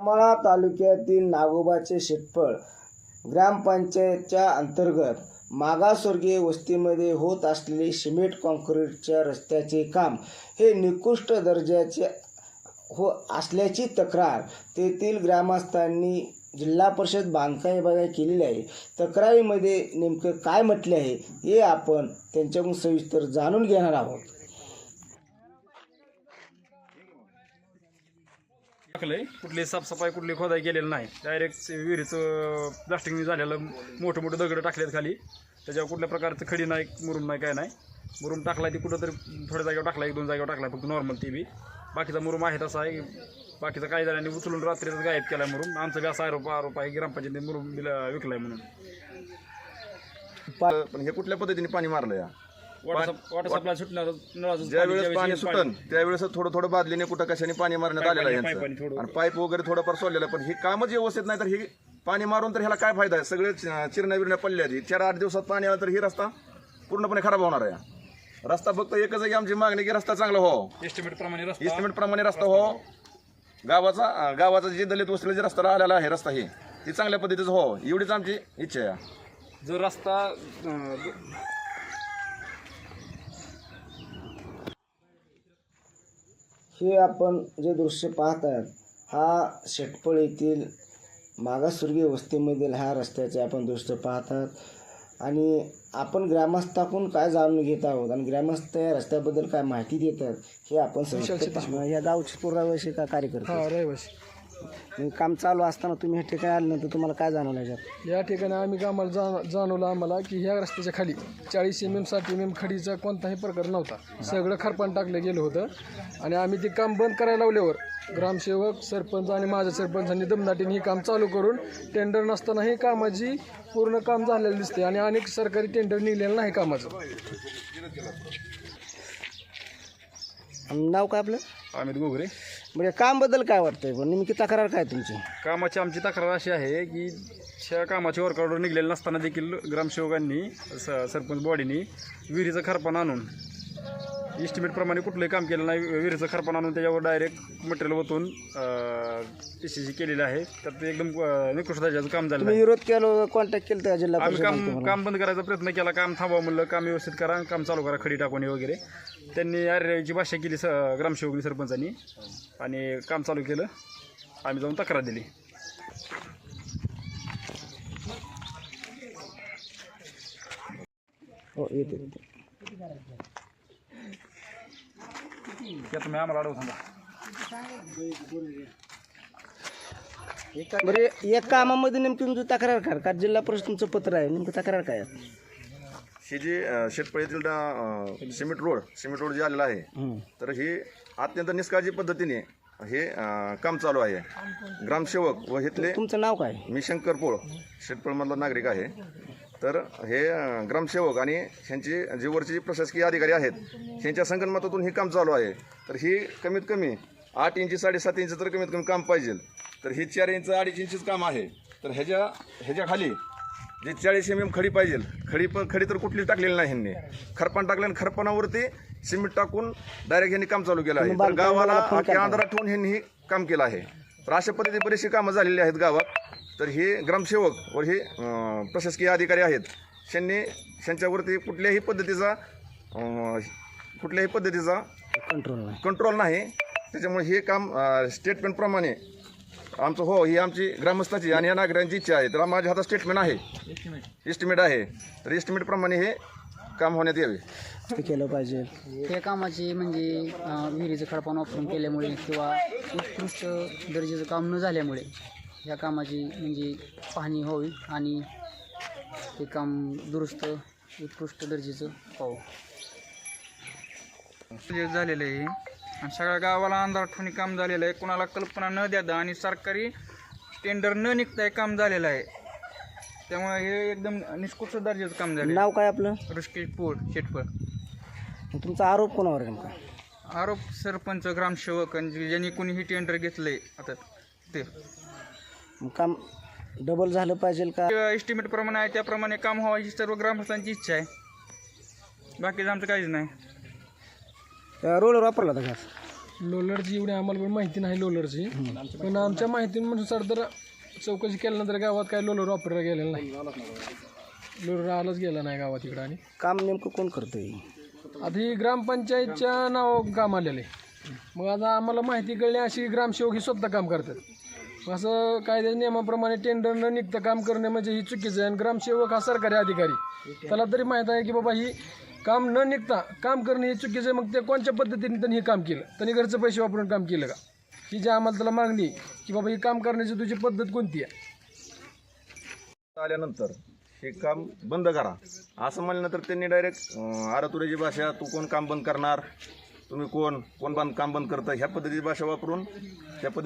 करमाळा तालुक्यातील नागोबाचे शेतफळ ग्रामपंचायतच्या अंतर्गत मागासवर्गीय वस्तीमध्ये होत असलेले सिमेंट कॉन्क्रीटच्या रस्त्याचे काम हे निकृष्ट दर्जाचे हो असल्याची तक्रार तेथील ग्रामस्थांनी जिल्हा परिषद बांधकाम विभागाने केलेली आहे. तक्रारीमध्ये नेमकं काय म्हटले आहे हे आपण त्यांच्याकडून सविस्तर जाणून घेणार आहोत. टाकलंय. कुठली साफसफाई कुठली खोदाई केलेली नाही. डायरेक्ट विहिरीचं प्लास्टिकने झालेलं मोठे मोठे दगड टाकलेत खाली. त्याच्यावर कुठल्या प्रकारचं खडी नाही मुरुम नाही काय नाही. मुरुम टाकलाय ती कुठं तरी थोड्या जागेवर टाकला एक दोन जागेवर टाकलाय फक्त नॉर्मल ती बी. बाकीचा मुरुम आहे तसा आहे. बाकीचा काही जणांनी उचलून रात्रीचाच गायब केलाय मुरुम. आमचा बी असा आरोप आरोप आहे ग्रामपंचायतीने मुरुम दिला विकलाय म्हणून. पण हे कुठल्या पद्धतीने पाणी मारलं या वॉटर वॉटर सप्लाय सुटणार नळाचं ज्या पाणी, वेळेस ज्यावेळेस पाणी सुटन त्यावेळेस थोडं थोडं बादलीने कुठं कशाने पाणी मारण्यात आलेलं आहे पाईपाने यांचं. थोडं. आणि पाईप वगैरे थोडंफार सोडलेलं आहे. पण हे कामच व्यवस्थित नाही तर हे पाणी मारून तर ह्याला काय फायदा आहे सगळे चिरण्या बिरण्या पडल्या आहेत. चार आठ दिवसात पाणी आलं तर ही रस्ता पूर्णपणे खराब होणार आहे रस्ता फक्त एकच आहे की आमची मागणी की रस्ता चांगला हो एस्टिमेट प्रमाणे रस्ता इस्टिमेट प्रमाणे रस्ता हो गावाचा अं, गावाचा जे दलित वस्तीला जे रस्ता आलेला आहे रस्ता हे ती चांगल्या पद्धतीचं हो एवढीच आमची इच्छा आहे जर रस्ता अं, हे आपण जे दृश्य पाहत आहात हा शेटपळ येथील मागासवर्गीय वस्तीमधील ह्या रस्त्याचे आपण दृश्य पाहत आहात आणि आपण ग्रामस्थाकडून काय जाणून घेत आहोत आणि ग्रामस्थ या रस्त्याबद्दल काय माहिती देतात हे आपण. या गावचे पुराव्याशी का कार्यकर्ते? हा रहिवासी. काम चालू असताना तुम्ही हे ठिकाणी आल्यानंतर तुम्हाला काय जाणवलं याच्यात? या ठिकाणी आम्ही आम्हाला जाण जाणवलं आम्हाला की ह्या रस्त्याच्या खाली चाळीस एम एम साठ एम एम खडीचा कोणताही प्रकार नव्हता. सगळं खरपान टाकलं गेलं होतं. आणि आम्ही ते काम बंद करायला लावल्यावर ग्रामसेवक सरपंच आणि माझ्या सरपंचांनी दमदाटीने हे काम चालू करून टेंडर नसतानाही कामाची पूर्ण काम झालेलं दिसते आणि अनेक सरकारी टेंडर निघलेलं नाही कामाचं. नाव काय आपलं? अमित गोगरे म्हणजे कामबद्दल काय वाटतंय? पण नेमकी तक्रार काय तुमची? कामाची आमची तक्रार अशी आहे की त्या कामाचे वर्कआउटवर निघलेलं नसताना देखील ग्रामसेवकांनी स सरपंच बॉडीनी विहिरीचं खरपण आणून इस्टिमेटप्रमाणे कुठलंही काम केलं नाही. विहिरीचं खरपान आणून त्याच्यावर डायरेक्ट मटेरियल ओतून टी सी केलेलं आहे. त्यात एकदम निकृष्ट दर्जाचं काम झालं तुम्ही आहे. विरोध केला कॉन्टॅक्ट केलं त्या जिल्हा आम्ही परिषद काम काम बंद करायचा प्रयत्न केला. काम थांबवा म्हणलं काम व्यवस्थित करा काम चालू करा खडी टाकून वगैरे. त्यांनी आर्याची भाषा केली स ग्रामसेवकनी सरपंचांनी. आणि काम चालू केलं. आम्ही जाऊन तक्रार दिली. हो येते. तुम्ही आम्हाला अडवू सांगा बरं एक कामामध्ये नेमकी तुमची तक्रार काय का जिल्हा परिषद तुमचं पत्र आहे. नेमकं तक्रार काय आहे? हे जे अं, शेतपळीतील अं, सिमेंट रोड सिमेंट रोड जे आलेला आहे हं. तर हे अत्यंत निष्काळजी पद्धतीने हे अं, काम चालू आहे. ग्रामसेवक व इथले तुमचं नाव काय? मी शंकर पोळ शेतपळमधला नागरिक आहे. तर हे ग्रामसेवक आणि ह्यांचे जे वरचे जे प्रशासकीय अधिकारी आहेत ह्यांच्या संगणमतातून हे काम चालू आहे. तर ही कमीत कमी आठ इंची साडेसात इंच तर कमीत कमी काम पाहिजे. तर हे चार इंच अडीच इंचीच काम आहे. तर ह्याच्या ह्याच्या खाली जे चाळीस एम एम खडी पाहिजे खडी पण खडी तर कुठलीच टाकलेली नाही ह्यांनी. खरपान टाकलं आणि खरपानावरती सिमेंट टाकून डायरेक्ट ह्यांनी काम चालू केलं आहे. तर गावाला अंधारात ठेवून ह्यांनी हे काम केलं आहे. तर अशा पद्धतीने बरीचशी कामं झालेली आहेत गावात. तर हे ग्रामसेवक व हे प्रशासकीय अधिकारी आहेत. त्यांनी त्यांच्यावरती कुठल्याही पद्धतीचा कुठल्याही पद्धतीचा कंट्रोल नाही. कंट्रोल नाही. त्याच्यामुळे हे काम स्टेटमेंटप्रमाणे आमचं हो ही आमची ग्रामस्थाची आणि या नागरिकांची इच्छा आहे. तर माझ्या हातात स्टेटमेंट आहे. एस्टिमेट आहे. तर एस्टिमेटप्रमाणे हे काम होण्यात यावे. ते केलं पाहिजे. हे कामाचे म्हणजे विहिरीचं खडपान वापरून केल्यामुळे किंवा उत्कृष्ट दर्जाचं काम न झाल्यामुळे ह्या कामाची म्हणजे पाहणी व्हावी आणि हे काम दुरुस्त उत्कृष्ट दर्जाचं जे झालेलं आहे. आणि सगळ्या गावाला अंधार काम झालेलं आहे. कोणाला कल्पना न देता आणि सरकारी टेंडर न निघता हे काम झालेलं आहे. त्यामुळे हे एकदम निष्कृष्ट दर्जाचं काम झालं नाव काय आपलं? आहे ऋषिकेश पोळ शेटफळ. तुमचा आरोप कोणावर आहे नेमका? आरोप सरपंच ग्रामसेवक आणि ज्यांनी कोणीही टेंडर घेतलंय आता ते. काम डबल झालं पाहिजे का? एस्टिमेट प्रमाणे आहे त्याप्रमाणे काम व्हावं ही सर्व ग्रामस्थांची इच्छा आहे. बाकीचं आमचं काहीच नाही. रोडवर वापरला होता घास लोलरची एवढी आम्हाला पण माहिती नाही लोलरची पण आमच्या माहितीनुसार तर चौकशी केल्यानंतर गावात काय लोलर वापरला गेलेला नाही. लोलर आलाच गेला नाही गावात इकडं आणि. काम नेमकं कोण करतंय? आता ही ग्रामपंचायतच्या नाव काम आलेलं आहे. मग आता आम्हाला माहिती कळली अशी ग्रामसेवक ही स्वतः काम करतात. असं कायद्याच्या नियमाप्रमाणे टेंडर न निघतं काम करणे म्हणजे ही चुकीचं आहे. आणि ग्रामसेवक हा सरकारी अधिकारी. त्याला तरी माहीत आहे की बाबा ही काम न निघता काम करणे हे चुकीचं आहे. मग ते कोणत्या पद्धतीने त्यांनी हे काम केलं? त्यांनी घरचं पैसे वापरून काम केलं का? ही जी आम्हाला त्याला मागणी की बाबा ही काम करण्याची तुझी पद्धत कोणती आहे? आल्यानंतर हे काम बंद करा. असं म्हणल्यानंतर त्यांनी डायरेक्ट आरतुऱ्याची भाषा तू कोण काम बंद करणार? तुम्ही कोण? कोण बांध काम बंद करतं? ह्या पद्धतीची भाषा वापरून त्या पद्धती